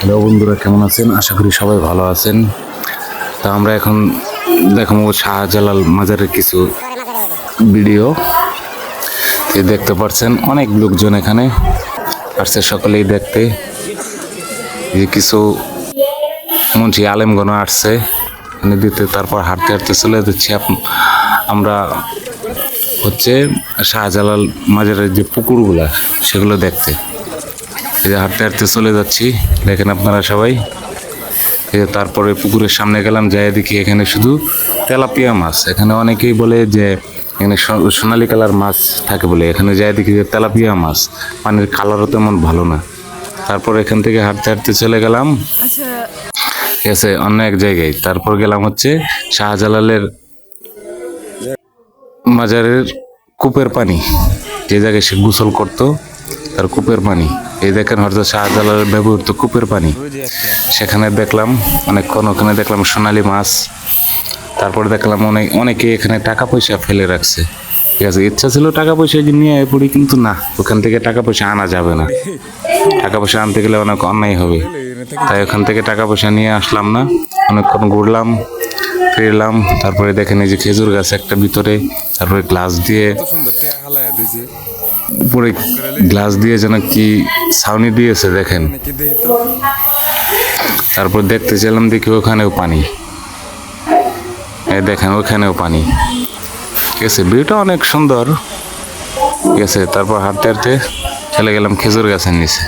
Hello বন্ধুরা, কেমন আছেন? আশা করি সবাই ভালো আছেন। তা আমরা এখন দেখাবো শাহজালাল মাজারের কিছু ভিডিও। দেখতে পাচ্ছেন অনেক লোকজন এখানে আসছে সকলেই দেখতে। যে কিছু মুন্সি আলেমগণ আসছে দিতে তারপর হাঁটতে হাঁটতে চলে যাচ্ছি। আমরা হচ্ছে শাহজালাল মাজারের যে পুকুরগুলা, সেগুলো দেখতে। এই যে হাঁটতে হাঁটতে চলে যাচ্ছি। দেখেন আপনারা সবাই। এই তারপরে পুকুরের সামনে গেলাম যাই দেখি এখানে শুধু তেলাপিয়া মাছ। এখানে অনেকেই বলে যে এখানে সোনালী কালার মাছ থাকে বলে। এখানে যাই দেখি যে তেলাপিয়া মাছ। পানির কালারও তেমন ভালো না। তারপর এখান থেকে হাঁটতে হাঁটতে চলে গেলাম। ঠিক আছে অন্য এক জায়গায়। তারপর গেলাম হচ্ছে শাহজালালের মাজারের কূপের পানি। যে জায়গায় সে গোসল করতো তার কূপের পানি। এই দেখেন হয়তো শাহজালালের ব্যবহৃত কূপের পানি। সেখানে দেখলাম অনেকক্ষণ ওখানে দেখলাম সোনালি মাছ। তারপর দেখলাম অনেক, অনেকে এখানে টাকা পয়সা ফেলে রাখছে। ঠিক আছে, ইচ্ছা ছিল টাকা পয়সা নিয়ে পড়ি, কিন্তু না, ওখান থেকে টাকা পয়সা আনা যাবে না। টাকা পয়সা আনতে গেলে অনেক অন্যায় হবে। তাই ওখান থেকে টাকা পয়সা নিয়ে আসলাম না। অনেকক্ষণ ঘুরলাম। ফিরলাম তারপরে দেখেন এই যে খেজুর গাছ একটা ভিতরে, তারপরে গ্লাস দিয়ে উপরে গ্লাস দিয়ে যেন কি ছাউনি দিয়েছে, দেখেন। তারপর দেখতে চাইলাম দেখি ওখানেও পানি। দেখেন, ওখানেও পানি। ঠিক আছে, ভিউটা অনেক সুন্দর। ঠিক আছে, তারপর হাঁটতে হাঁটতে চলে গেলাম খেজুর গাছের নিচে।